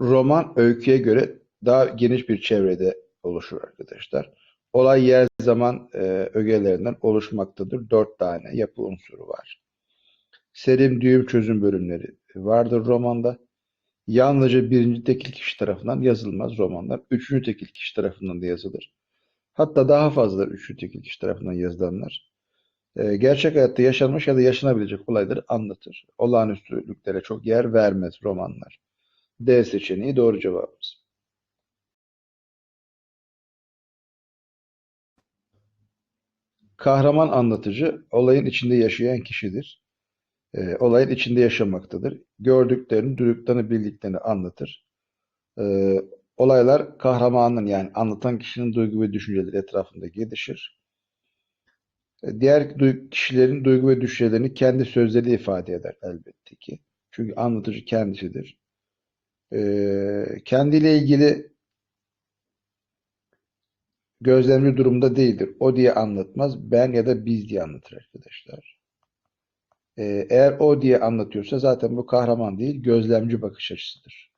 Roman öyküye göre daha geniş bir çevrede oluşur arkadaşlar. Olay yer zaman e, ögelerinden oluşmaktadır. Dört tane yapı unsuru var. Serim, düğüm, çözüm bölümleri vardır romanda. Yalnızca birinci tekil kişi tarafından yazılmaz romanlar. Üçüncü tekil kişi tarafından da yazılır. Hatta daha fazla üçüncü tekil kişi tarafından yazılanlar. e, gerçek hayatta yaşanmış ya da yaşanabilecek olayları anlatır. Olağanüstülüklere çok yer vermez romanlar. D seçeneği doğru cevabımız. Kahraman anlatıcı olayın içinde yaşayan kişidir. E, olayın içinde yaşamaktadır. Gördüklerini, duyduklarını, bildiklerini anlatır. E, olaylar kahramanın yani anlatan kişinin duygu ve düşünceleri etrafında gelişir. E, diğer kişilerin duygu ve düşüncelerini kendi sözleri ifade eder elbette ki. Çünkü anlatıcı kendisidir. E, kendiyle ilgili gözlemci durumda değildir. O diye anlatmaz, ben ya da biz diye anlatır arkadaşlar. Ee, eğer o diye anlatıyorsa zaten bu kahraman değil, gözlemci bakış açısıdır.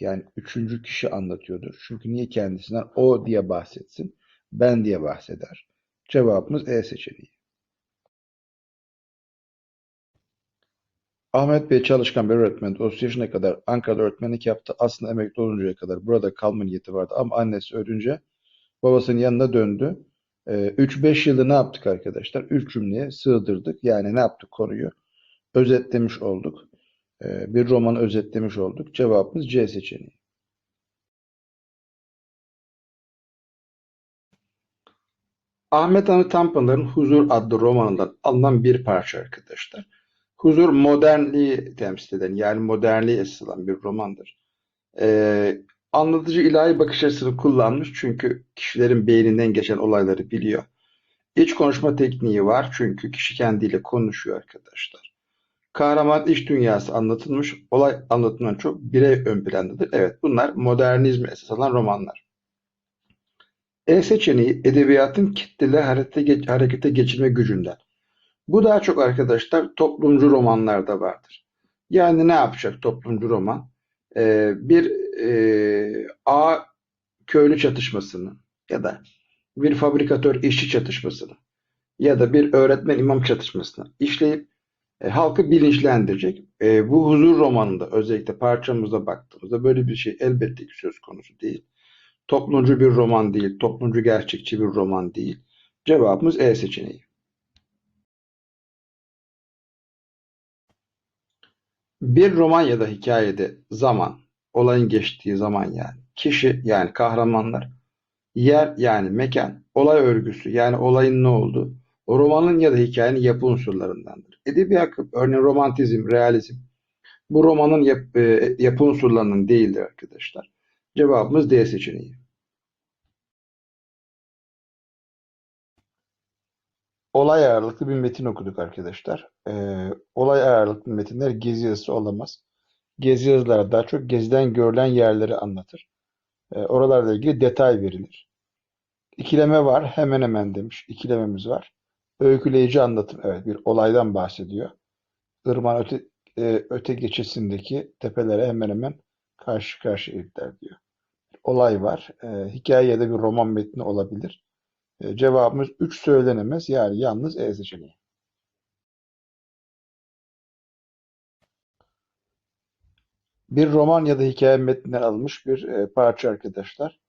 Yani üçüncü kişi anlatıyordur. Çünkü niye kendisinden o diye bahsetsin, ben diye bahseder. Cevabımız E seçeneği. Ahmet Bey çalışkan bir öğretmen. 30 yaşına kadar Ankara'da öğretmenlik yaptı. Aslında emekli oluncaya kadar burada kalma niyeti vardı. Ama annesi ölünce babasının yanına döndü. 3-5 yılda ne yaptık arkadaşlar? 3 cümleye sığdırdık. Yani ne yaptık konuyu? Özetlemiş olduk. Ee, Bir romanı özetlemiş olduk. Cevabımız C seçeneği. Ahmet Hamdi Tanpınar'ın Huzur adlı romanından alınan bir parça arkadaşlar. Huzur modernliği temsil eden yani modernliği esas alan bir romandır. Ee, anlatıcı ilahi bakış açısını kullanmış çünkü kişilerin beyninden geçen olayları biliyor. İç konuşma tekniği var çünkü kişi kendiyle konuşuyor arkadaşlar. Kahraman iç dünyası anlatılmış, olay anlatımdan çok birey ön plandadır. Evet bunlar modernizme esas alan romanlar. E seçeneği edebiyatın kitleli harekete, geç- harekete geçirme gücünden. Bu daha çok arkadaşlar toplumcu romanlarda vardır. Yani ne yapacak toplumcu roman? Ee, bir e, A köylü çatışmasını ya da bir fabrikatör işçi çatışmasını ya da bir öğretmen imam çatışmasını işleyip e, halkı bilinçlendirecek. E, bu huzur romanında özellikle parçamıza baktığımızda böyle bir şey elbette ki söz konusu değil. Toplumcu bir roman değil, toplumcu gerçekçi bir roman değil. Cevabımız E seçeneği. Bir roman ya da hikayede zaman, olayın geçtiği zaman yani, kişi yani kahramanlar, yer yani mekan, olay örgüsü yani olayın ne olduğu, o romanın ya da hikayenin yapı unsurlarındandır. Edebi akım, örneğin romantizm, realizm, bu romanın yap, e, yapı unsurlarının değildir arkadaşlar. Cevabımız D seçeneği. Olay ağırlıklı bir metin okuduk arkadaşlar. Ee, olay ağırlıklı metinler gezi yazısı olamaz. Gezi yazıları daha çok geziden görülen yerleri anlatır. Ee, oralarla ilgili detay verilir. İkileme var. Hemen hemen demiş. İkilememiz var. Öyküleyici anlatım. Evet bir olaydan bahsediyor. Irmağın öte, e, öte geçesindeki tepelere hemen hemen karşı karşıya diyor. Olay var. Ee, hikaye ya da bir roman metni olabilir. Ee, cevabımız 3 söylenemez. Yani yalnız E seçeneği. Bir roman ya da hikaye metninden alınmış bir e, parça arkadaşlar.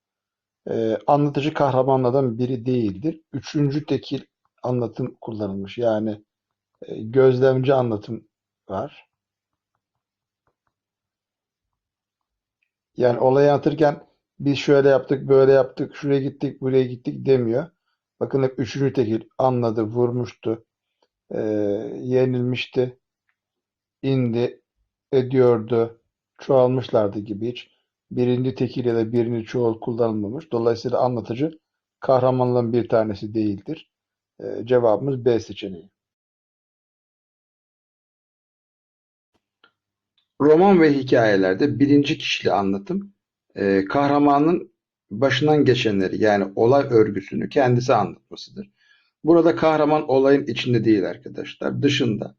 E, anlatıcı kahramanlardan biri değildir. Üçüncü tekil anlatım kullanılmış. Yani e, gözlemci anlatım var. Yani olayı anlatırken biz şöyle yaptık, böyle yaptık, şuraya gittik, buraya gittik demiyor. Bakın hep üçüncü tekil anladı, vurmuştu, e, yenilmişti, indi, ediyordu, çoğalmışlardı gibi hiç birinci tekil ya da birinci çoğul kullanılmamış. Dolayısıyla anlatıcı kahramanların bir tanesi değildir. E, cevabımız B seçeneği. Roman ve hikayelerde birinci kişili anlatım e, kahramanın başından geçenleri yani olay örgüsünü kendisi anlatmasıdır. Burada kahraman olayın içinde değil arkadaşlar, dışında.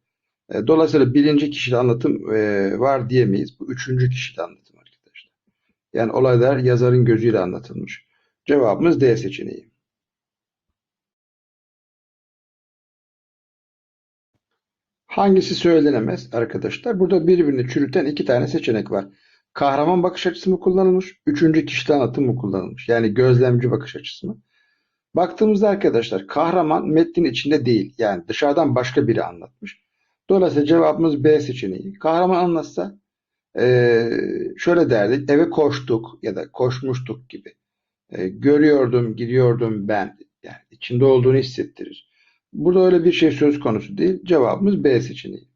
E, dolayısıyla birinci kişili anlatım e, var diyemeyiz. Bu üçüncü kişili anlatım arkadaşlar. Yani olaylar yazarın gözüyle anlatılmış. Cevabımız D seçeneği. Hangisi söylenemez arkadaşlar? Burada birbirini çürüten iki tane seçenek var. Kahraman bakış açısı mı kullanılmış? Üçüncü kişili anlatım mı kullanılmış? Yani gözlemci bakış açısı mı? Baktığımızda arkadaşlar kahraman metnin içinde değil. Yani dışarıdan başka biri anlatmış. Dolayısıyla cevabımız B seçeneği. Kahraman anlatsa eee, şöyle derdik. Eve koştuk ya da koşmuştuk gibi. E, görüyordum, gidiyordum ben. Yani içinde olduğunu hissettirir. Burada öyle bir şey söz konusu değil. Cevabımız B seçeneği.